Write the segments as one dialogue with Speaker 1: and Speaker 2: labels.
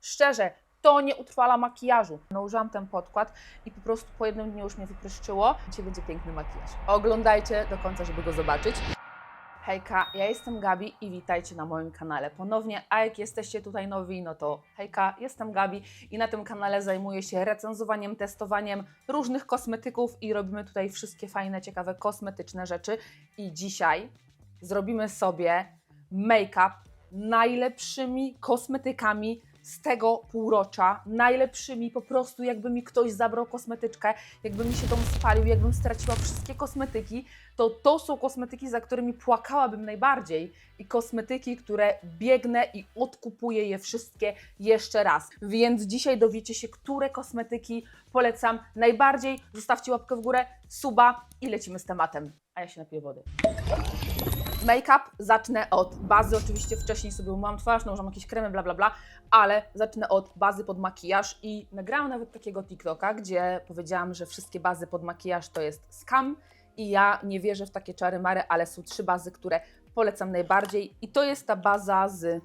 Speaker 1: Szczerze, to nie utrwala makijażu. Nałożyłam ten podkład i po prostu po jednym dniu już mnie wypryszczyło. Dzisiaj będzie piękny makijaż. Oglądajcie do końca, żeby go zobaczyć. Hejka, ja jestem Gabi i witajcie na moim kanale ponownie. A jak jesteście tutaj nowi, no to hejka, jestem Gabi i na tym kanale zajmuję się recenzowaniem, testowaniem różnych kosmetyków i robimy tutaj wszystkie fajne, ciekawe kosmetyczne rzeczy. I dzisiaj zrobimy sobie make-up najlepszymi kosmetykami z tego półrocza, najlepszymi po prostu jakby mi ktoś zabrał kosmetyczkę, jakby mi się dom spalił, jakbym straciła wszystkie kosmetyki, to to są kosmetyki, za którymi płakałabym najbardziej i kosmetyki, które biegnę i odkupuję je wszystkie jeszcze raz. Więc dzisiaj dowiecie się, które kosmetyki polecam najbardziej. Zostawcie łapkę w górę, suba i lecimy z tematem. A ja się napiję wody. Make-up zacznę od bazy. Oczywiście wcześniej sobie umyłam twarz, nałożyłam jakieś kremy, bla bla bla, ale zacznę od bazy pod makijaż i nagrałam nawet takiego TikToka, gdzie powiedziałam, że wszystkie bazy pod makijaż to jest scam i ja nie wierzę w takie czary mary, ale są trzy bazy, które polecam najbardziej i to jest ta baza z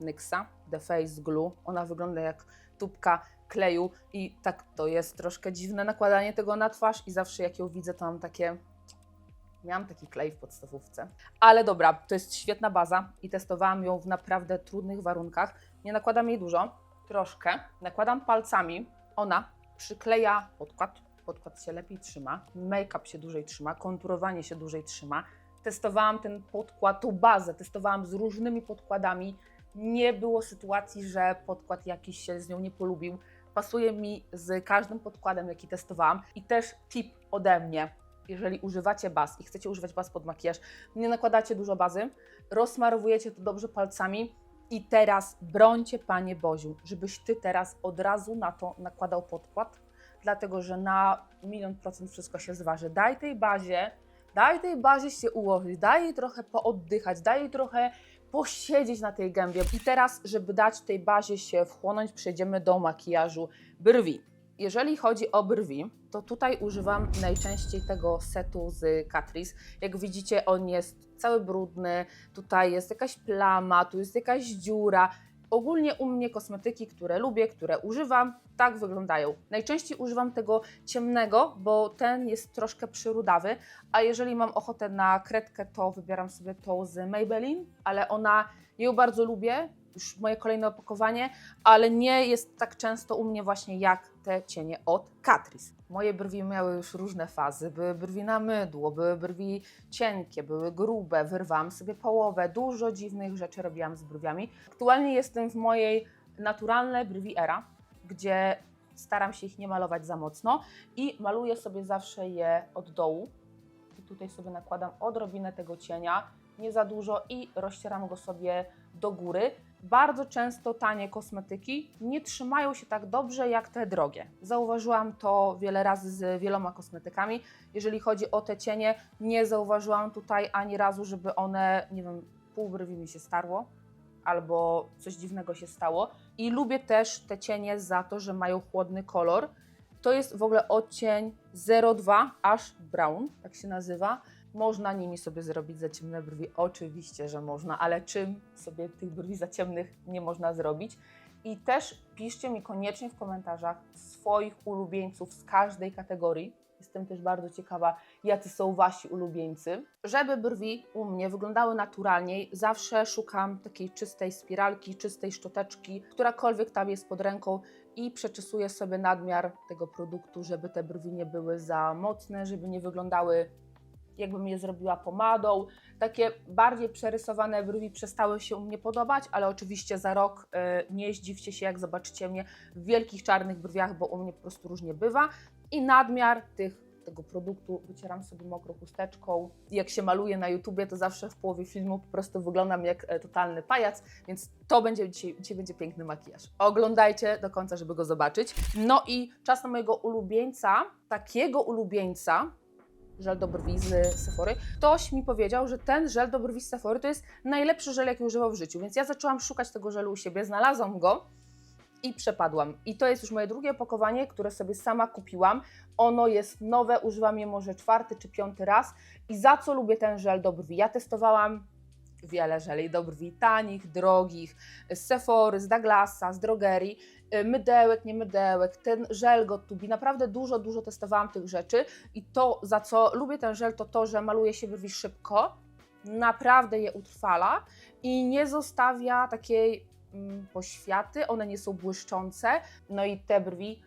Speaker 1: NYXa, The Face Glue. Ona wygląda jak tubka kleju i tak to jest troszkę dziwne nakładanie tego na twarz i zawsze jak ją widzę, to mam takie Miałam taki klej w podstawówce. Ale dobra, to jest świetna baza i testowałam ją w naprawdę trudnych warunkach. Nie nakładam jej dużo, troszkę. Nakładam palcami. Ona przykleja podkład. Podkład się lepiej trzyma, make-up się dłużej trzyma, konturowanie się dłużej trzyma. Testowałam ten podkład, tą bazę, testowałam z różnymi podkładami. Nie było sytuacji, że podkład jakiś się z nią nie polubił. Pasuje mi z każdym podkładem, jaki testowałam. I też tip ode mnie jeżeli używacie baz i chcecie używać baz pod makijaż, nie nakładacie dużo bazy, rozmarowujecie to dobrze palcami i teraz brońcie Panie Boziu, żebyś Ty teraz od razu na to nakładał podkład, dlatego że na milion procent wszystko się zważy. Daj tej bazie, daj tej bazie się ułożyć, daj jej trochę pooddychać, daj jej trochę posiedzieć na tej gębie. I teraz, żeby dać tej bazie się wchłonąć, przejdziemy do makijażu brwi. Jeżeli chodzi o brwi, to tutaj używam najczęściej tego setu z Catrice. Jak widzicie, on jest cały brudny, tutaj jest jakaś plama, tu jest jakaś dziura. Ogólnie u mnie kosmetyki, które lubię, które używam, tak wyglądają. Najczęściej używam tego ciemnego, bo ten jest troszkę przyrudawy, a jeżeli mam ochotę na kredkę, to wybieram sobie tą z Maybelline, ale ona, ją bardzo lubię, już moje kolejne opakowanie, ale nie jest tak często u mnie właśnie jak te cienie od Catrice. Moje brwi miały już różne fazy. Były brwi na mydło, były brwi cienkie, były grube, wyrwałam sobie połowę, dużo dziwnych rzeczy robiłam z brwiami. Aktualnie jestem w mojej naturalnej brwi era, gdzie staram się ich nie malować za mocno i maluję sobie zawsze je od dołu. I tutaj sobie nakładam odrobinę tego cienia, nie za dużo i rozcieram go sobie do góry. Bardzo często tanie kosmetyki nie trzymają się tak dobrze jak te drogie. Zauważyłam to wiele razy z wieloma kosmetykami. Jeżeli chodzi o te cienie, nie zauważyłam tutaj ani razu, żeby one, nie wiem, pół brwi mi się starło albo coś dziwnego się stało. I lubię też te cienie za to, że mają chłodny kolor. To jest w ogóle odcień 02 Ash Brown, tak się nazywa. Można nimi sobie zrobić za ciemne brwi. Oczywiście, że można, ale czym sobie tych brwi za ciemnych nie można zrobić? I też piszcie mi koniecznie w komentarzach swoich ulubieńców z każdej kategorii. Jestem też bardzo ciekawa, jacy są wasi ulubieńcy. Żeby brwi u mnie wyglądały naturalniej, zawsze szukam takiej czystej spiralki, czystej szczoteczki, którakolwiek tam jest pod ręką i przeczesuję sobie nadmiar tego produktu, żeby te brwi nie były za mocne, żeby nie wyglądały jakbym je zrobiła pomadą. Takie bardziej przerysowane brwi przestały się mnie podobać, ale oczywiście za rok y, nie zdziwcie się, jak zobaczycie mnie w wielkich czarnych brwiach, bo u mnie po prostu różnie bywa. I nadmiar tych, tego produktu wycieram sobie mokrą chusteczką. Jak się maluje na YouTubie, to zawsze w połowie filmu po prostu wyglądam jak e, totalny pajac, więc to będzie dzisiaj, dzisiaj będzie piękny makijaż. Oglądajcie do końca, żeby go zobaczyć. No i czas na mojego ulubieńca, takiego ulubieńca, żel do brwi z Sephory. Ktoś mi powiedział, że ten żel do brwi z Sephory to jest najlepszy żel, jaki używał w życiu, więc ja zaczęłam szukać tego żelu u siebie, znalazłam go i przepadłam. I to jest już moje drugie opakowanie, które sobie sama kupiłam. Ono jest nowe, używam je może czwarty czy piąty raz. I za co lubię ten żel do brwi? Ja testowałam wiele żeli do brwi, tanich, drogich, z Sephory, z Douglasa, z drogerii, y, mydełek, nie mydełek, ten żel Got2be, naprawdę dużo, dużo testowałam tych rzeczy i to, za co lubię ten żel, to to, że maluje się brwi szybko, naprawdę je utrwala i nie zostawia takiej mm, poświaty, one nie są błyszczące, no i te brwi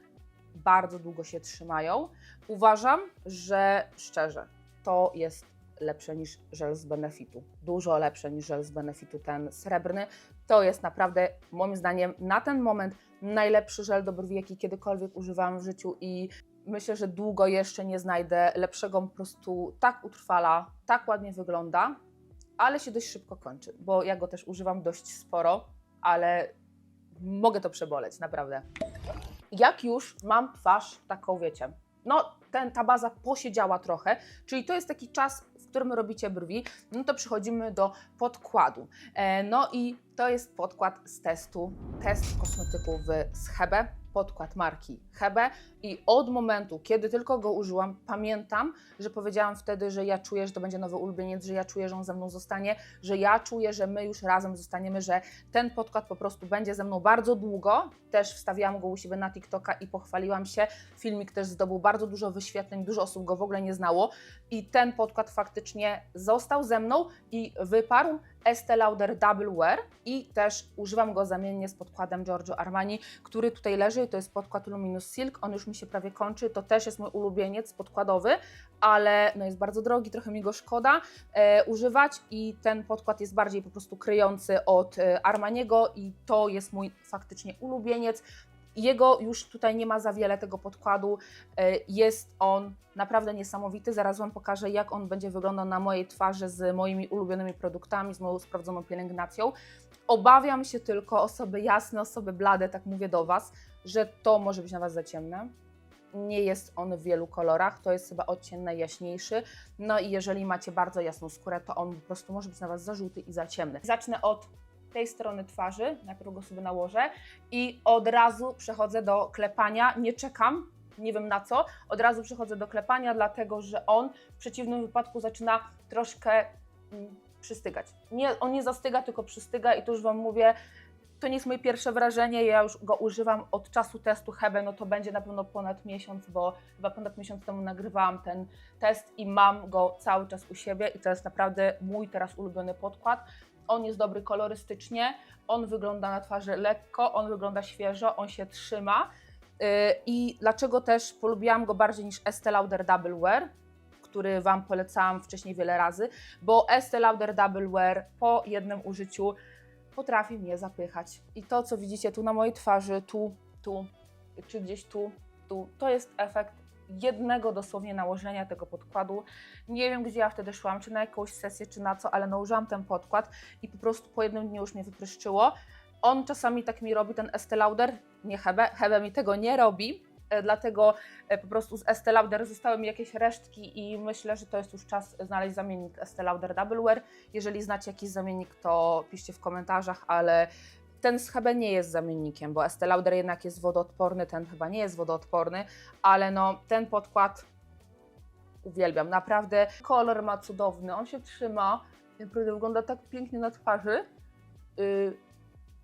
Speaker 1: bardzo długo się trzymają. Uważam, że szczerze, to jest lepsze niż żel z Benefitu. Dużo lepsze niż żel z Benefitu, ten srebrny. To jest naprawdę, moim zdaniem, na ten moment najlepszy żel do brwi, jaki kiedykolwiek używałam w życiu i myślę, że długo jeszcze nie znajdę lepszego, po prostu tak utrwala, tak ładnie wygląda, ale się dość szybko kończy, bo ja go też używam dość sporo, ale mogę to przeboleć, naprawdę. Jak już mam twarz taką, wiecie, no ten, ta baza posiedziała trochę, czyli to jest taki czas, którym robicie brwi, no to przechodzimy do podkładu. E, no i to jest podkład z testu, test kosmetyków z Hebe, podkład marki Hebe i od momentu, kiedy tylko go użyłam, pamiętam, że powiedziałam wtedy, że ja czuję, że to będzie nowy ulubieniec, że ja czuję, że on ze mną zostanie, że ja czuję, że my już razem zostaniemy, że ten podkład po prostu będzie ze mną bardzo długo. Też wstawiałam go u siebie na TikToka i pochwaliłam się. Filmik też zdobył bardzo dużo wyświetleń, dużo osób go w ogóle nie znało i ten podkład faktycznie został ze mną i wyparł. Estee Lauder Double Wear i też używam go zamiennie z podkładem Giorgio Armani, który tutaj leży. To jest podkład Luminous Silk. On już mi się prawie kończy. To też jest mój ulubieniec podkładowy, ale no jest bardzo drogi, trochę mi go szkoda e, używać i ten podkład jest bardziej po prostu kryjący od e, Armaniego i to jest mój faktycznie ulubieniec. Jego już tutaj nie ma za wiele tego podkładu. E, Jest on naprawdę niesamowity. Zaraz Wam pokażę, jak on będzie wyglądał na mojej twarzy z moimi ulubionymi produktami, z moją sprawdzoną pielęgnacją. Obawiam się tylko osoby jasne, osoby blade, tak mówię do Was, że to może być na Was za ciemne. Nie jest on w wielu kolorach, to jest chyba odcień najjaśniejszy. No i jeżeli macie bardzo jasną skórę, to on po prostu może być na Was za żółty i za ciemny. Zacznę od tej strony twarzy, najpierw go sobie nałożę i od razu przechodzę do klepania. Nie czekam, nie wiem na co, od razu przechodzę do klepania, dlatego że on w przeciwnym wypadku zaczyna troszkę mm, przystygać. Nie, on nie zastyga, tylko przystyga i to już Wam mówię, to nie jest moje pierwsze wrażenie, ja już go używam od czasu testu Hebe, no to będzie na pewno ponad miesiąc, bo chyba ponad miesiąc temu nagrywałam ten test i mam go cały czas u siebie i to jest naprawdę mój teraz ulubiony podkład. On jest dobry kolorystycznie, on wygląda na twarzy lekko, on wygląda świeżo, on się trzyma. Yy, I dlaczego też polubiłam go bardziej niż Estee Lauder Double Wear, który Wam polecałam wcześniej wiele razy, bo Estee Lauder Double Wear po jednym użyciu potrafi mnie zapychać. I to, co widzicie tu na mojej twarzy, tu, tu, czy gdzieś tu, tu, to jest efekt jednego dosłownie nałożenia tego podkładu. Nie wiem, gdzie ja wtedy szłam, czy na jakąś sesję, czy na co, ale nałożyłam ten podkład i po prostu po jednym dniu już mnie wypryszczyło. On czasami tak mi robi, ten Estee Lauder, nie Hebe, Hebe mi tego nie robi, e, dlatego e, po prostu z Estee Lauder zostały mi jakieś resztki i myślę, że to jest już czas znaleźć zamiennik Estee Lauder Double Wear. Jeżeli znacie jakiś zamiennik, to piszcie w komentarzach, ale ten Hebe nie jest zamiennikiem, bo Estee Lauder jednak jest wodoodporny, ten chyba nie jest wodoodporny, ale no ten podkład uwielbiam, naprawdę kolor ma cudowny, on się trzyma, naprawdę wygląda tak pięknie na twarzy. Yy,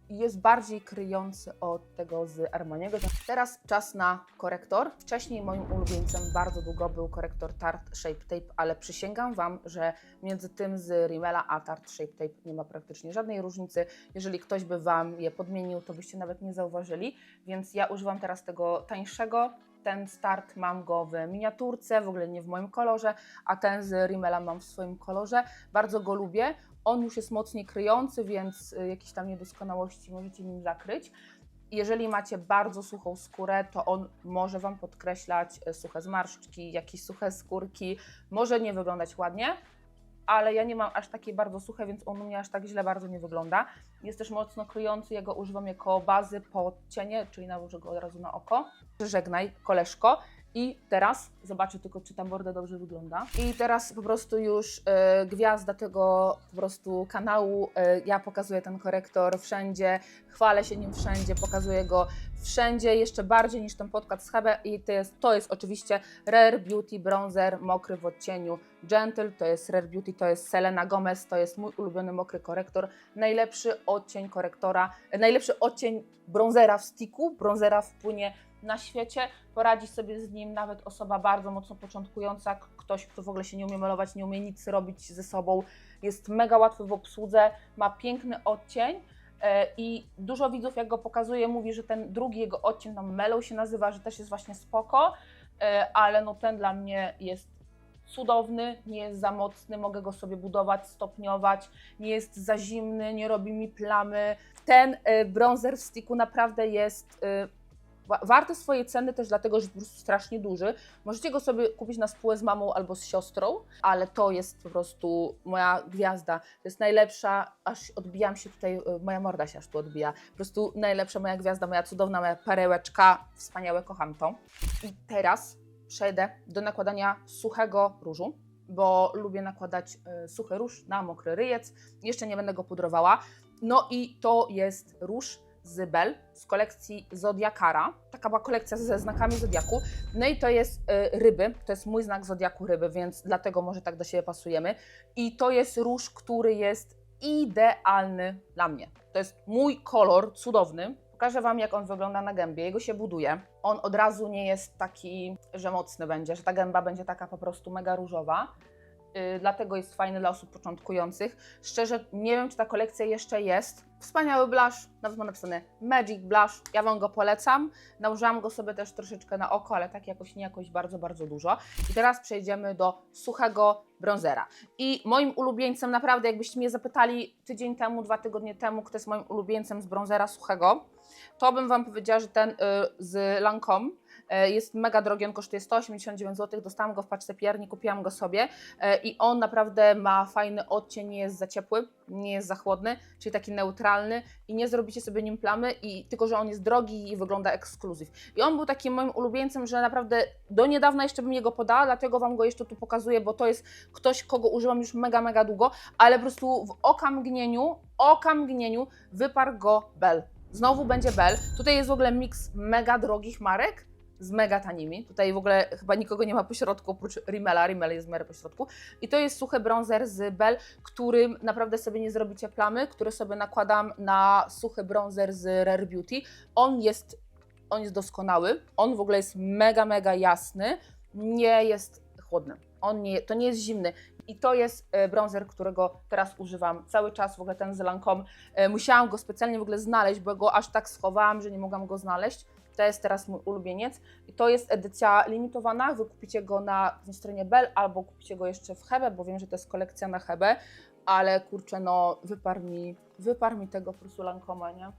Speaker 1: jest bardziej kryjący od tego z Armaniego. Teraz czas na korektor. Wcześniej moim ulubieńcem bardzo długo był korektor Tarte Shape Tape, ale przysięgam Wam, że między tym z Rimmela a Tarte Shape Tape nie ma praktycznie żadnej różnicy. Jeżeli ktoś by Wam je podmienił, to byście nawet nie zauważyli, więc ja używam teraz tego tańszego. Ten start mam go w miniaturce, w ogóle nie w moim kolorze, a ten z Rimmela mam w swoim kolorze. Bardzo go lubię. On już jest mocniej kryjący, więc y, jakieś tam niedoskonałości możecie nim zakryć. Jeżeli macie bardzo suchą skórę, to on może Wam podkreślać y, suche zmarszczki, jakieś suche skórki. Może nie wyglądać ładnie, ale ja nie mam aż takiej bardzo suche, więc on mnie aż tak źle bardzo nie wygląda. Jest też mocno kryjący, ja go używam jako bazy pod cienie, czyli nałożę go od razu na oko. Żegnaj, koleżko. I teraz zobaczę tylko, czy ta borda dobrze wygląda. I teraz po prostu już e, gwiazda tego po prostu kanału. E, ja pokazuję ten korektor wszędzie, chwalę się nim wszędzie, pokazuję go wszędzie, jeszcze bardziej niż ten podkład z Hebe i to jest, to jest oczywiście Rare Beauty Bronzer mokry w odcieniu Gentle, to jest Rare Beauty, to jest Selena Gomez, to jest mój ulubiony mokry korektor, najlepszy odcień korektora, e, najlepszy odcień bronzera w sticku, bronzera w płynie na świecie, poradzi sobie z nim nawet osoba bardzo mocno początkująca, ktoś, kto w ogóle się nie umie malować, nie umie nic robić ze sobą, jest mega łatwy w obsłudze, ma piękny odcień, E, I dużo widzów, jak go pokazuje, mówi, że ten drugi jego odcień, tam Mellow się nazywa, że też jest właśnie spoko, e, ale no ten dla mnie jest cudowny, nie jest za mocny, mogę go sobie budować, stopniować, nie jest za zimny, nie robi mi plamy. Ten e, bronzer w sticku naprawdę jest e, wa- warty swojej ceny też dlatego, że jest po prostu strasznie duży. Możecie go sobie kupić na spółę z mamą albo z siostrą, ale to jest po prostu moja gwiazda. To jest najlepsza, aż odbijam się tutaj, y, moja morda się aż tu odbija. Po prostu najlepsza moja gwiazda, moja cudowna, moja perełeczka. Wspaniałe, kocham to. I teraz przejdę do nakładania suchego różu, bo lubię nakładać y, suchy róż na mokry ryjec. Jeszcze nie będę go pudrowała. No i to jest róż z Bell z kolekcji Zodiakara. Taka była kolekcja ze znakami Zodiaku. No i to jest y, ryby, to jest mój znak Zodiaku ryby, więc dlatego może tak do siebie pasujemy. I to jest róż, który jest idealny dla mnie. To jest mój kolor, cudowny. Pokażę Wam, jak on wygląda na gębie. Jego się buduje. On od razu nie jest taki, że mocny będzie, że ta gęba będzie taka po prostu mega różowa. Yy, dlatego jest fajny dla osób początkujących. Szczerze, nie wiem, czy ta kolekcja jeszcze jest. Wspaniały blush, nawet ma napisane Magic Blush. Ja Wam go polecam. Nałożyłam go sobie też troszeczkę na oko, ale tak jakoś nie jakoś bardzo, bardzo dużo. I teraz przejdziemy do suchego bronzera. I moim ulubieńcem, naprawdę, jakbyście mnie zapytali tydzień temu, dwa tygodnie temu, kto jest moim ulubieńcem z bronzera suchego, to bym Wam powiedziała, że ten y, z Lancome jest mega drogi, on kosztuje 189 zł, dostałam go w paczce PR, nie kupiłam go sobie y, i on naprawdę ma fajny odcień, nie jest za ciepły, nie jest za chłodny, czyli taki neutralny i nie zrobicie sobie nim plamy, i tylko że on jest drogi i wygląda ekskluzyw. I on był takim moim ulubieńcem, że naprawdę do niedawna jeszcze bym jego podała, dlatego Wam go jeszcze tu pokazuję, bo to jest ktoś, kogo używam już mega, mega długo, ale po prostu w okamgnieniu, okamgnieniu wyparł go Bell. Znowu będzie Bell. Tutaj jest w ogóle miks mega drogich marek z mega tanimi. Tutaj w ogóle chyba nikogo nie ma pośrodku oprócz Rimmela. Rimmel jest w miarę pośrodku. I to jest suchy bronzer z Bell, którym naprawdę sobie nie zrobicie plamy, który sobie nakładam na suchy bronzer z Rare Beauty. On jest, on jest doskonały. On w ogóle jest mega, mega jasny. Nie jest chłodny. On nie, to nie jest zimny. I to jest e, bronzer, którego teraz używam cały czas, w ogóle ten z Lancome. E, Musiałam go specjalnie w ogóle znaleźć, bo go aż tak schowałam, że nie mogłam go znaleźć. To jest teraz mój ulubieniec. I to jest edycja limitowana. Wy kupicie go na stronie Bell albo kupicie go jeszcze w Hebe, bo wiem, że to jest kolekcja na Hebe. Ale kurczę, no wyparł mi, mi tego po prostu Lancoma, nie?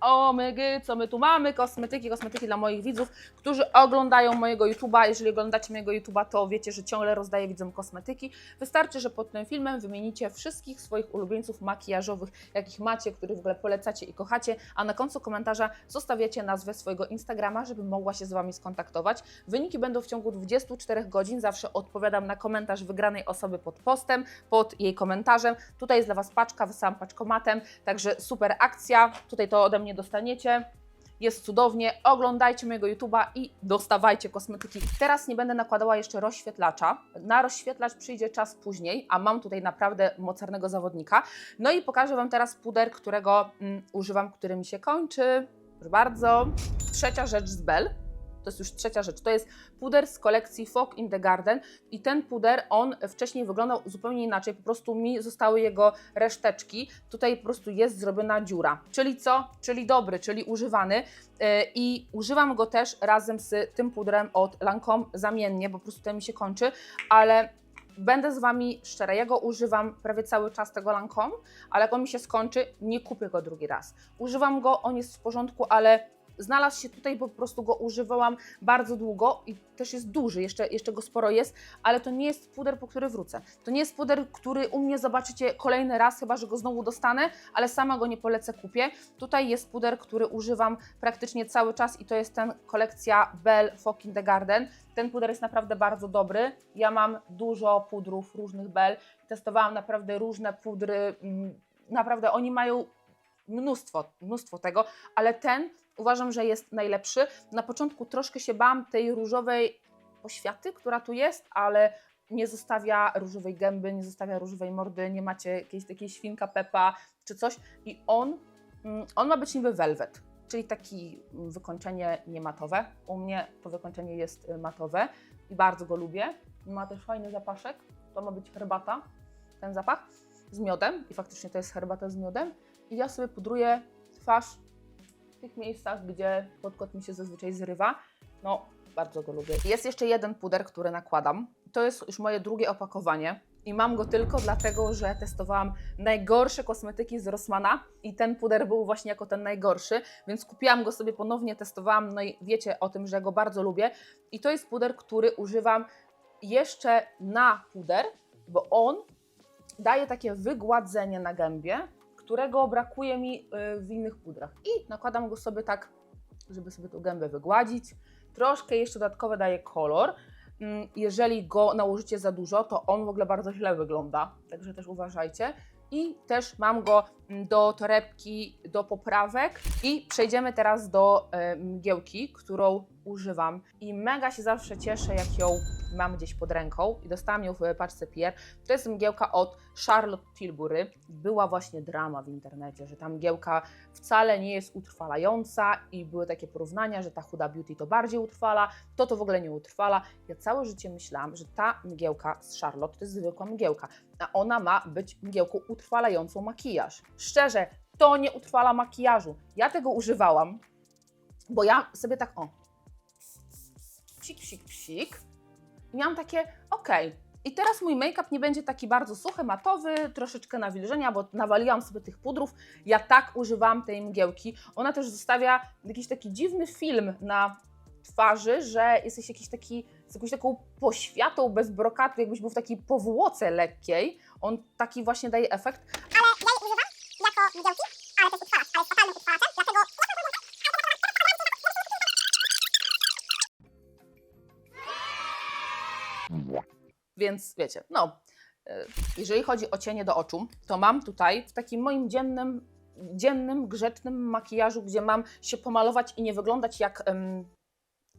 Speaker 1: O mygy, co my tu mamy? Kosmetyki, kosmetyki dla moich widzów, którzy oglądają mojego YouTube'a. Jeżeli oglądacie mojego YouTube'a, to wiecie, że ciągle rozdaję widzom kosmetyki. Wystarczy, że pod tym filmem wymienicie wszystkich swoich ulubieńców makijażowych, jakich macie, których w ogóle polecacie i kochacie, a na końcu komentarza zostawiacie nazwę swojego Instagrama, żeby mogła się z Wami skontaktować. Wyniki będą w ciągu 24 godzin. Zawsze odpowiadam na komentarz wygranej osoby pod postem, pod jej komentarzem. Tutaj jest dla Was paczka, wysyłam paczkomatem, także super akcja. Tutaj to ode mnie dostaniecie. Jest cudownie. Oglądajcie mojego YouTube'a i dostawajcie kosmetyki. Teraz nie będę nakładała jeszcze rozświetlacza. Na rozświetlacz przyjdzie czas później, a mam tutaj naprawdę mocarnego zawodnika. No i pokażę Wam teraz puder, którego mm, używam, który mi się kończy. Proszę bardzo. Trzecia rzecz z Bell. To jest już trzecia rzecz. To jest puder z kolekcji Fog in the Garden i ten puder, on wcześniej wyglądał zupełnie inaczej, po prostu mi zostały jego reszteczki. Tutaj po prostu jest zrobiona dziura. Czyli co? Czyli dobry, czyli używany Yy, i używam go też razem z tym pudrem od Lancome zamiennie, bo po prostu ten mi się kończy, ale Będę z Wami szczera, ja go używam prawie cały czas tego Lancome, ale jak on mi się skończy, nie kupię go drugi raz. Używam go, on jest w porządku, ale znalazł się tutaj, bo po prostu go używałam bardzo długo i też jest duży, jeszcze, jeszcze go sporo jest, ale to nie jest puder, po który wrócę. To nie jest puder, który u mnie zobaczycie kolejny raz, chyba że go znowu dostanę, ale sama go nie polecę kupię. Tutaj jest puder, który używam praktycznie cały czas i to jest ten kolekcja Bell Fog in the Garden. Ten puder jest naprawdę bardzo dobry. Ja mam dużo pudrów różnych Bell. Testowałam naprawdę różne pudry. mm, Naprawdę oni mają mnóstwo, mnóstwo tego, ale ten Uważam, że jest najlepszy. Na początku troszkę się bałam tej różowej poświaty, która tu jest, ale nie zostawia różowej gęby, nie zostawia różowej mordy, nie macie jakiejś takiej świnka Pepa czy coś. I on, mm, on ma być niby velvet, czyli taki mm, wykończenie niematowe. U mnie to wykończenie jest y, matowe i bardzo go lubię. Ma też fajny zapaszek. To ma być herbata, ten zapach z miodem i faktycznie to jest herbata z miodem. I ja sobie pudruję twarz w tych miejscach, gdzie podkład mi się zazwyczaj zrywa. No, bardzo go lubię. Jest jeszcze jeden puder, który nakładam. To jest już moje drugie opakowanie. I mam go tylko dlatego, że testowałam najgorsze kosmetyki z Rossmana i ten puder był właśnie jako ten najgorszy, więc kupiłam go sobie ponownie, testowałam, no i wiecie o tym, że go bardzo lubię. I to jest puder, który używam jeszcze na puder, bo on daje takie wygładzenie na gębie, którego brakuje mi y, w innych pudrach. I nakładam go sobie tak, żeby sobie tą gębę wygładzić. Troszkę jeszcze dodatkowo daje kolor. Mm, Jeżeli go nałożycie za dużo, to on w ogóle bardzo źle wygląda, także też uważajcie. I też mam go mm, do torebki, do poprawek. I przejdziemy teraz do e, mgiełki, którą używam. I mega się zawsze cieszę, jak ją mam gdzieś pod ręką. I dostałam ją w paczce Pierre. To jest mgiełka od Charlotte Tilbury. Była właśnie drama w internecie, że ta mgiełka wcale nie jest utrwalająca i były takie porównania, że ta Huda Beauty to bardziej utrwala, to to w ogóle nie utrwala. Ja całe życie myślałam, że ta mgiełka z Charlotte to jest zwykła mgiełka, a ona ma być mgiełką utrwalającą makijaż. Szczerze, to nie utrwala makijażu. Ja tego używałam, bo ja sobie tak o, psik, psik, psik i miałam takie, okej, i teraz mój make-up nie będzie taki bardzo suchy, matowy, troszeczkę nawilżenia, bo nawaliłam sobie tych pudrów. Ja tak używałam tej mgiełki. Ona też zostawia jakiś taki dziwny film na twarzy, że jesteś jakiś taki z jakąś taką poświatą bez brokatu, jakbyś był w takiej powłoce lekkiej. On taki właśnie daje efekt.
Speaker 2: ale ja je używam jako mgiełki,
Speaker 1: Więc wiecie, no, e, jeżeli chodzi o cienie do oczu, to mam tutaj w takim moim dziennym, dziennym, grzecznym makijażu, gdzie mam się pomalować i nie wyglądać jak em,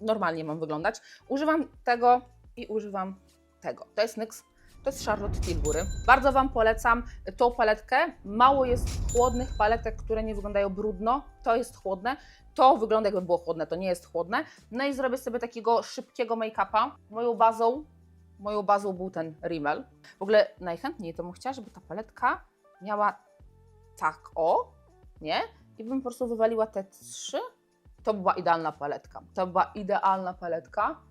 Speaker 1: normalnie mam wyglądać. Używam tego i używam tego. To jest NYX, to jest Charlotte Tilbury. Bardzo Wam polecam tą paletkę. Mało jest chłodnych paletek, które nie wyglądają brudno. To jest chłodne. To wygląda jakby było chłodne, to nie jest chłodne. No i zrobię sobie takiego szybkiego make-upa. Moją bazą moją bazą był ten Rimmel. W ogóle najchętniej to bym chciała, żeby ta paletka miała tak o, nie? I bym po prostu wywaliła te trzy. To była idealna paletka. To była idealna paletka,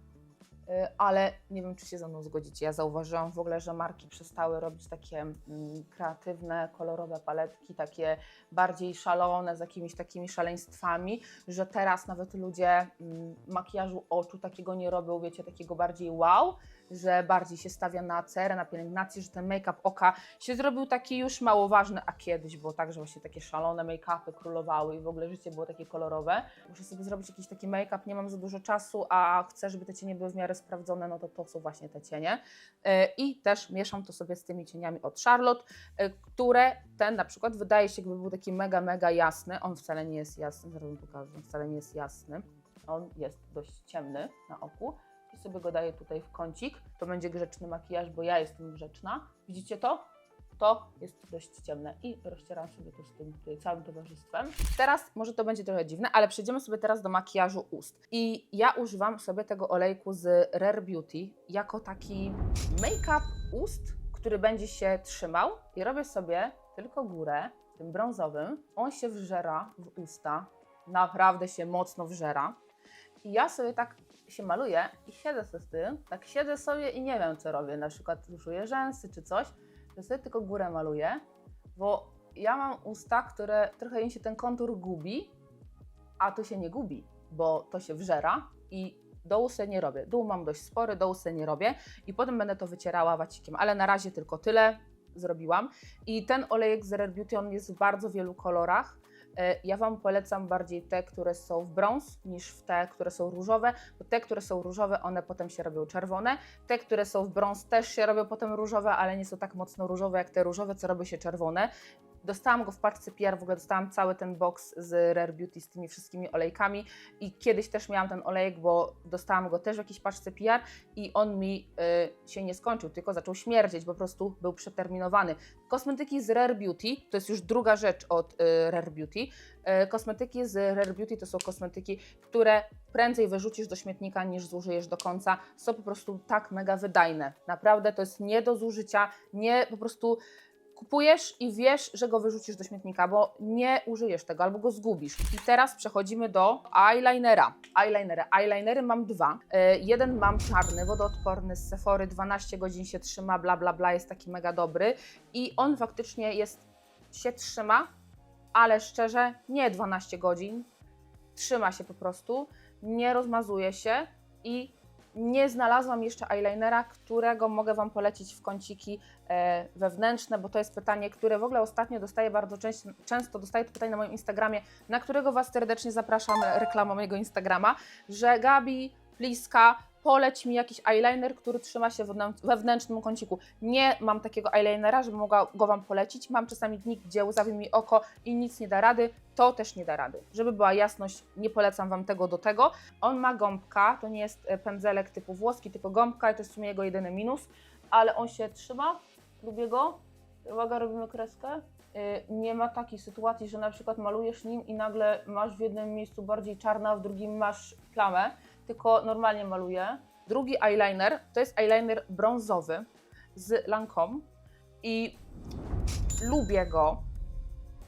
Speaker 1: yy, ale nie wiem, czy się ze mną zgodzicie. Ja zauważyłam w ogóle, że marki przestały robić takie mm, kreatywne, kolorowe paletki, takie bardziej szalone, z jakimiś takimi szaleństwami, że teraz nawet ludzie mm, makijażu oczu takiego nie robią, wiecie, takiego bardziej wow, że bardziej się stawia na cerę, na pielęgnację, że ten make-up oka się zrobił taki już mało ważny, a kiedyś było tak, że właśnie takie szalone make-upy królowały i w ogóle życie było takie kolorowe. Muszę sobie zrobić jakiś taki make-up, nie mam za dużo czasu, a chcę, żeby te cienie były w miarę sprawdzone, no to to są właśnie te cienie. Yy, I też mieszam to sobie z tymi cieniami od Charlotte, yy, które ten na przykład wydaje się, jakby był taki mega, mega jasny. On wcale nie jest jasny, zaraz wam pokażę, on wcale nie jest jasny. On jest dość ciemny na oku i sobie go daję tutaj w kącik. To będzie grzeczny makijaż, bo ja jestem grzeczna. Widzicie to? To jest dość ciemne i rozcieram sobie to z tym tutaj całym towarzystwem. Teraz może to będzie trochę dziwne, ale przejdziemy sobie teraz do makijażu ust. I ja używam sobie tego olejku z Rare Beauty jako taki make-up ust, który będzie się trzymał i robię sobie tylko górę tym brązowym. On się wżera w usta, naprawdę się mocno wżera. I ja sobie tak się maluję i siedzę sobie z tym, tak siedzę sobie i nie wiem co robię, na przykład tuszuję rzęsy czy coś, to sobie tylko górę maluję, bo ja mam usta, które trochę im się ten kontur gubi, a to się nie gubi, bo to się wżera i dołu sobie nie robię. Dół mam dość spory, dołu sobie nie robię i potem będę to wycierała wacikiem, ale na razie tylko tyle zrobiłam. I ten olejek z Rare Beauty, on jest w bardzo wielu kolorach. E, Ja Wam polecam bardziej te, które są w brąz, niż w te, które są różowe, bo te, które są różowe, one potem się robią czerwone. Te, które są w brąz, też się robią potem różowe, ale nie są tak mocno różowe jak te różowe, co robi się czerwone. Dostałam go w paczce PR, w ogóle dostałam cały ten box z Rare Beauty z tymi wszystkimi olejkami i kiedyś też miałam ten olejek, bo dostałam go też w jakiejś paczce PR i on mi y, się nie skończył, tylko zaczął śmierdzieć, po prostu był przeterminowany. Kosmetyki z Rare Beauty, to jest już druga rzecz od y, Rare Beauty. Y, kosmetyki z Rare Beauty to są kosmetyki, które prędzej wyrzucisz do śmietnika niż zużyjesz do końca. Są po prostu tak mega wydajne. Naprawdę to jest nie do zużycia, nie po prostu kupujesz i wiesz, że go wyrzucisz do śmietnika, bo nie użyjesz tego albo go zgubisz. I teraz przechodzimy do eyelinera. Eyelinery. Eyelinery mam dwa. E, jeden mam czarny, wodoodporny z Sephory, 12 godzin się trzyma, bla bla bla, jest taki mega dobry. I on faktycznie jest, się trzyma, ale szczerze nie 12 godzin. Trzyma się po prostu, nie rozmazuje się i nie znalazłam jeszcze eyelinera, którego mogę Wam polecić w kąciki e, wewnętrzne, bo to jest pytanie, które w ogóle ostatnio dostaję bardzo często, często dostaję to pytanie na moim Instagramie, na którego Was serdecznie zapraszam, reklama mojego Instagrama, że Gabi, Pliska, poleć mi jakiś eyeliner, który trzyma się wewnętrznym kąciku. Nie mam takiego eyelinera, żeby mogła go Wam polecić. Mam czasami dni, gdzie łzawi mi oko i nic nie da rady. To też nie da rady. Żeby była jasność, nie polecam Wam tego do tego. On ma gąbka, to nie jest e, pędzelek typu włoski, tylko gąbka i to jest w sumie jego jedyny minus, ale on się trzyma, lubię go. Uwaga, robimy kreskę. Y, Nie ma takiej sytuacji, że na przykład malujesz nim i nagle masz w jednym miejscu bardziej czarna, a w drugim masz plamę, tylko normalnie maluję. Drugi eyeliner to jest eyeliner brązowy z Lancome i lubię go,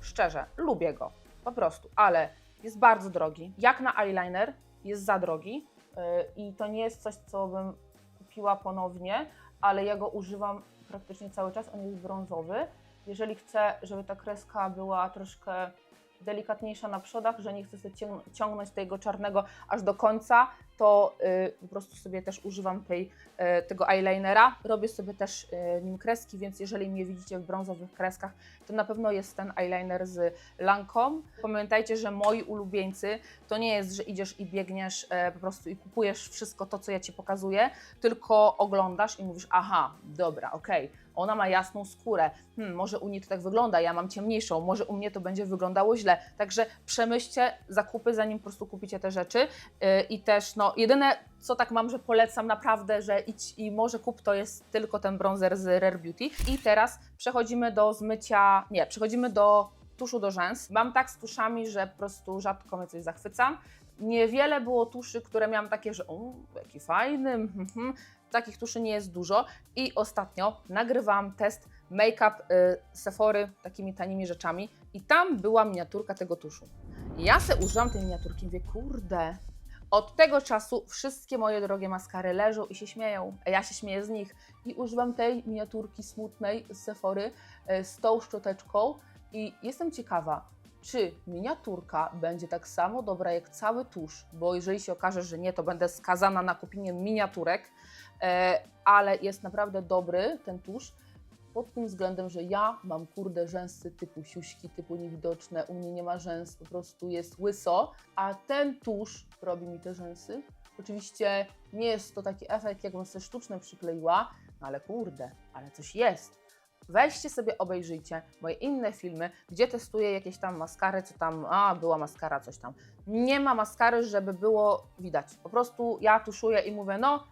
Speaker 1: szczerze, lubię go, po prostu, ale jest bardzo drogi. Jak na eyeliner jest za drogi yy, i to nie jest coś, co bym kupiła ponownie, ale ja go używam praktycznie cały czas, on jest brązowy. Jeżeli chcę, żeby ta kreska była troszkę delikatniejsza na przodach, że nie chcę sobie ciąg- ciągnąć tego czarnego aż do końca, to y, po prostu sobie też używam tej, y, tego eyelinera. Robię sobie też y, nim kreski, więc jeżeli mnie widzicie w brązowych kreskach, to na pewno jest ten eyeliner z Lancome. Pamiętajcie, że moi ulubieńcy to nie jest, że idziesz i biegniesz e, po prostu i kupujesz wszystko to, co ja Ci pokazuję, tylko oglądasz i mówisz, aha, dobra, okej, ona ma jasną skórę, hmm, może u niej to tak wygląda, ja mam ciemniejszą, może u mnie to będzie wyglądało źle. Także przemyślcie zakupy, zanim po prostu kupicie te rzeczy. Yy, I też, no, jedyne co tak mam, że polecam naprawdę, że idź i może kup, to jest tylko ten bronzer z Rare Beauty. I teraz przechodzimy do zmycia, nie, przechodzimy do tuszu do rzęs. Mam tak z tuszami, że po prostu rzadko mnie coś zachwycam. Niewiele było tuszy, które miałam takie, że o, jaki fajny, mhm, mhm. Takich tuszy nie jest dużo. I ostatnio nagrywałam test make-up y, Sephory takimi tanimi rzeczami i tam była miniaturka tego tuszu. Ja se użyłam tej miniaturki i mówię, kurde, od tego czasu wszystkie moje drogie maskary leżą i się śmieją, ja się śmieję z nich. I używam tej miniaturki smutnej z Sephory y, z tą szczoteczką i jestem ciekawa, czy miniaturka będzie tak samo dobra jak cały tusz, bo jeżeli się okaże, że nie, to będę skazana na kupienie miniaturek, ale jest naprawdę dobry ten tusz pod tym względem, że ja mam kurde rzęsy typu siuśki, typu niewidoczne, u mnie nie ma rzęs, po prostu jest łyso, a ten tusz robi mi te rzęsy. Oczywiście nie jest to taki efekt, jakbym sobie sztuczne przykleiła, no ale kurde, ale coś jest. Weźcie sobie, obejrzyjcie moje inne filmy, gdzie testuję jakieś tam maskary, co tam, a była maskara, coś tam. Nie ma maskary, żeby było widać. Po prostu ja tuszuję i mówię, no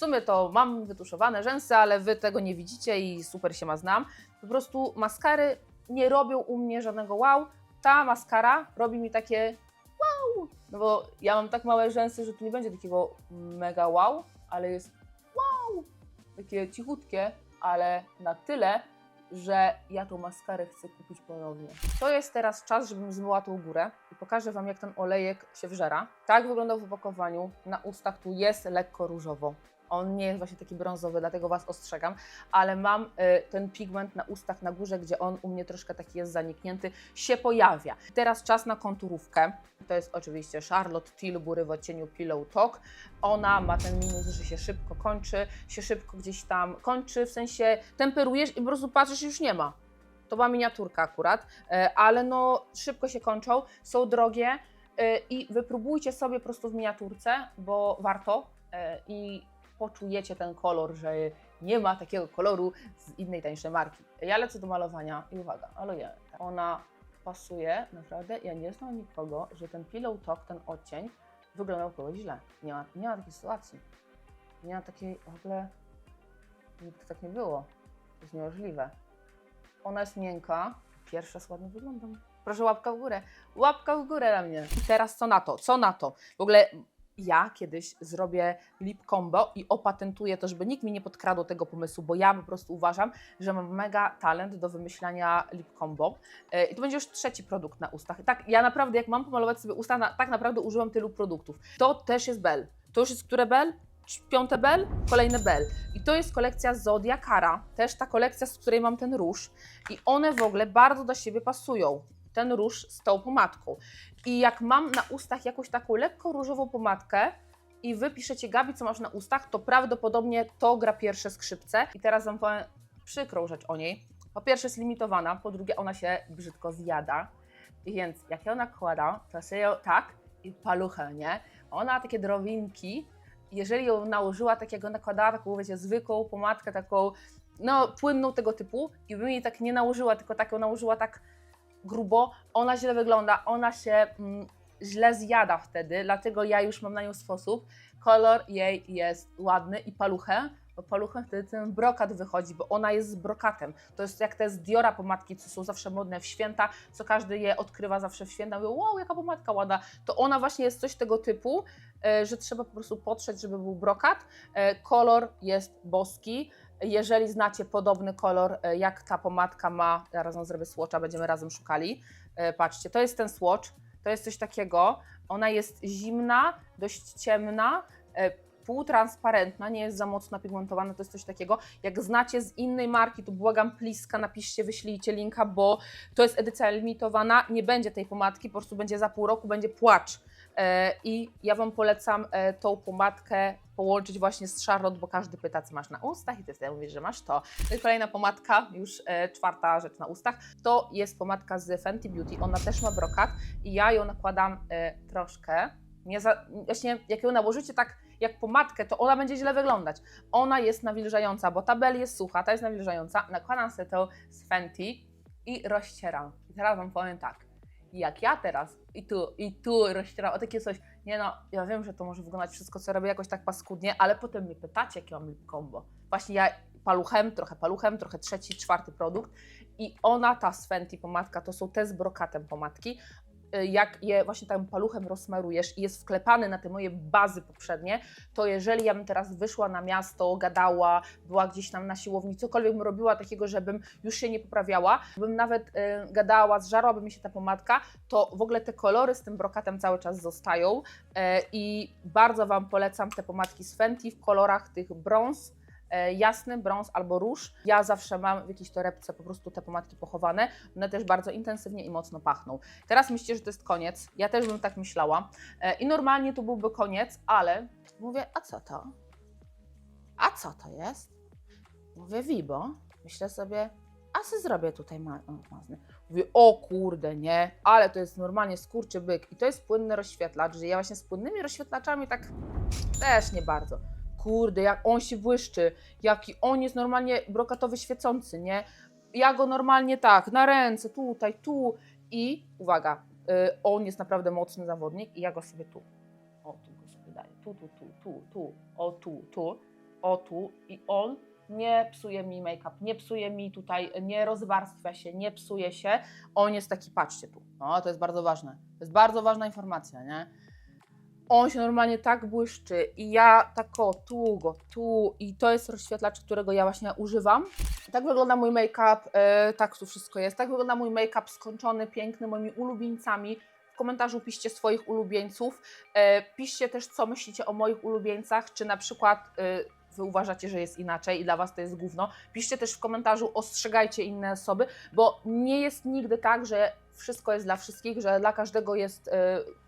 Speaker 1: sumie to mam wytuszowane rzęsy, ale wy tego nie widzicie i super się ma znam. Po prostu maskary nie robią u mnie żadnego wow. Ta maskara robi mi takie wow. No bo ja mam tak małe rzęsy, że tu nie będzie takiego mega wow, ale jest wow. Takie cichutkie, ale na tyle, że ja tą maskarę chcę kupić ponownie. To jest teraz czas, żebym zmyła tą górę i pokażę Wam, jak ten olejek się wżera. Tak wyglądał w opakowaniu. Na ustach tu jest lekko różowo. On nie jest właśnie taki brązowy, dlatego Was ostrzegam, ale mam y, ten pigment na ustach na górze, gdzie on u mnie troszkę taki jest zaniknięty, się pojawia. Teraz czas na konturówkę. To jest oczywiście Charlotte Tilbury w odcieniu Pillow Talk. Ona ma ten minus, że się szybko kończy, się szybko gdzieś tam kończy, w sensie temperujesz i po prostu patrzysz, już nie ma. To była miniaturka akurat, e, ale no szybko się kończą, są drogie e, i wypróbujcie sobie po prostu w miniaturce, bo warto i poczujecie ten kolor, że nie ma takiego koloru z innej tańszej marki. Ja lecę do malowania i uwaga, maluję. Ona pasuje, naprawdę, ja nie znam nikogo, że ten pillow talk, ten odcień wyglądał kogoś źle. Nie ma, nie ma takiej sytuacji. Nie ma takiej, w ogóle nigdy tak nie było. To jest niemożliwe. Ona jest miękka. Pierwsza raz ładnie wyglądam. Proszę łapka w górę. Łapka w górę na mnie. I teraz co na to? Co na to? W ogóle ja kiedyś zrobię lip combo i opatentuję to, żeby nikt mi nie podkradł tego pomysłu, bo ja po prostu uważam, że mam mega talent do wymyślania lip combo. E, I to będzie już trzeci produkt na ustach. Tak, ja naprawdę, jak mam pomalować sobie usta, tak naprawdę używam tylu produktów. To też jest Bell. To już jest które Bell? Piąte Bell, kolejne Bell. I to jest kolekcja Zodia Cara, też ta kolekcja, z której mam ten róż. I one w ogóle bardzo do siebie pasują. Ten róż z tą pomadką. I jak mam na ustach jakąś taką lekko różową pomadkę i wy piszecie Gabi, co masz na ustach, to prawdopodobnie to gra pierwsze skrzypce. I teraz wam powiem przykrą rzecz o niej. Po pierwsze jest limitowana, po drugie ona się brzydko zjada. Więc jak ją nakłada, to sobie ją tak i paluchę, nie? Ona ma takie drobinki. Jeżeli ją nałożyła, tak jak ją nakładała, taką wiecie, zwykłą pomadkę, taką no płynną tego typu i bym jej tak nie nałożyła, tylko tak ją nałożyła tak grubo, ona źle wygląda, ona się mm, źle zjada wtedy, dlatego ja już mam na nią sposób. Kolor jej jest ładny i paluchę, bo paluchem wtedy ten brokat wychodzi, bo ona jest z brokatem. To jest jak te z Diora pomadki, co są zawsze modne w święta, co każdy je odkrywa zawsze w święta. Mówią, wow, jaka pomadka ładna. To ona właśnie jest coś tego typu, e, że trzeba po prostu potrzeć, żeby był brokat. E, kolor jest boski. Jeżeli znacie podobny kolor, e, jak ta pomadka ma, ja razem zrobię swatcha, będziemy razem szukali. E, Patrzcie, to jest ten swatch, to jest coś takiego. Ona jest zimna, dość ciemna, e, półtransparentna, nie jest za mocno pigmentowana, to jest coś takiego. Jak znacie z innej marki, to błagam pliska, napiszcie, wyślijcie linka, bo to jest edycja limitowana, nie będzie tej pomadki, po prostu będzie za pół roku, będzie płacz. E, I ja Wam polecam e, tą pomadkę połączyć właśnie z Charlotte, bo każdy pyta, co masz na ustach i Ty wtedy mówisz, że masz to. No i kolejna pomadka, już e, czwarta rzecz na ustach, to jest pomadka z Fenty Beauty. Ona też ma brokat i ja ją nakładam troszkę. Nie za, właśnie jak ją nałożycie tak jak pomadkę, to ona będzie źle wyglądać. Ona jest nawilżająca, bo ta bel jest sucha, ta jest nawilżająca. Nakładam sobie to z Fenty i rozcieram. I teraz Wam powiem tak jak ja teraz. I tu, i tu rozcieram o takie coś, nie no, ja wiem, że to może wyglądać wszystko, co robię jakoś tak paskudnie, ale potem mnie pytacie, jakie mam lip combo. Właśnie ja paluchem, trochę paluchem, trochę trzeci, czwarty produkt i ona, ta z Fenty pomadka, to są te z brokatem pomadki, jak je właśnie tam paluchem rozsmarujesz i jest wklepany na te moje bazy poprzednie, to jeżeli ja bym teraz wyszła na miasto, gadała, była gdzieś tam na siłowni, cokolwiek bym robiła takiego, żebym już się nie poprawiała, bym nawet y, gadała, zżarłaby mi się ta pomadka, to w ogóle te kolory z tym brokatem cały czas zostają y, i bardzo Wam polecam te pomadki z Fenty w kolorach tych brąz, jasny, brąz albo róż. Ja zawsze mam w jakiejś torebce po prostu te pomadki pochowane. One też bardzo intensywnie i mocno pachną. Teraz myślicie, że to jest koniec. Ja też bym tak myślała. E, I normalnie to byłby koniec, ale mówię, a co to? A co to jest? Mówię, Wibo. Myślę sobie, a se zrobię tutaj ma mazny. Mówię, o kurde, nie, ale to jest normalnie skurczy byk. I to jest płynny rozświetlacz, że ja właśnie z płynnymi rozświetlaczami tak też nie bardzo kurde, jak on się błyszczy, jaki on jest normalnie brokatowy świecący, nie? Ja go normalnie tak, na ręce, tutaj, tu i uwaga, y, on jest naprawdę mocny zawodnik i ja go sobie tu, o tu go sobie daję, tu, tu, tu, tu, tu, o tu, tu, o tu i on nie psuje mi make-up, nie psuje mi tutaj, nie rozwarstwia się, nie psuje się, on jest taki, patrzcie tu, no to jest bardzo ważne, to jest bardzo ważna informacja, nie? On się normalnie tak błyszczy i ja tak o, tu go, tu i to jest rozświetlacz, którego ja właśnie używam. Tak wygląda mój make-up, e, tak tu wszystko jest, tak wygląda mój make-up skończony, piękny, moimi ulubieńcami. W komentarzu piszcie swoich ulubieńców, e, piszcie też co myślicie o moich ulubieńcach, czy na przykład e, Wy uważacie, że jest inaczej i dla Was to jest gówno. Piszcie też w komentarzu, ostrzegajcie inne osoby, bo nie jest nigdy tak, że wszystko jest dla wszystkich, że dla każdego jest y,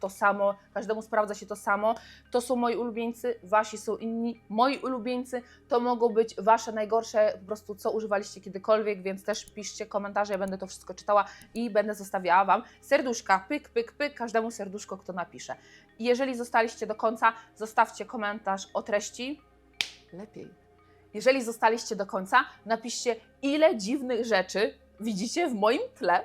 Speaker 1: to samo, każdemu sprawdza się to samo. To są moi ulubieńcy, wasi są inni. Moi ulubieńcy to mogą być wasze najgorsze, po prostu co używaliście kiedykolwiek, więc też piszcie komentarze, ja będę to wszystko czytała i będę zostawiała wam serduszka, pyk, pyk, pyk, każdemu serduszko, kto napisze. Jeżeli zostaliście do końca, zostawcie komentarz o treści. Lepiej. Jeżeli zostaliście do końca, napiszcie, ile dziwnych rzeczy widzicie w moim tle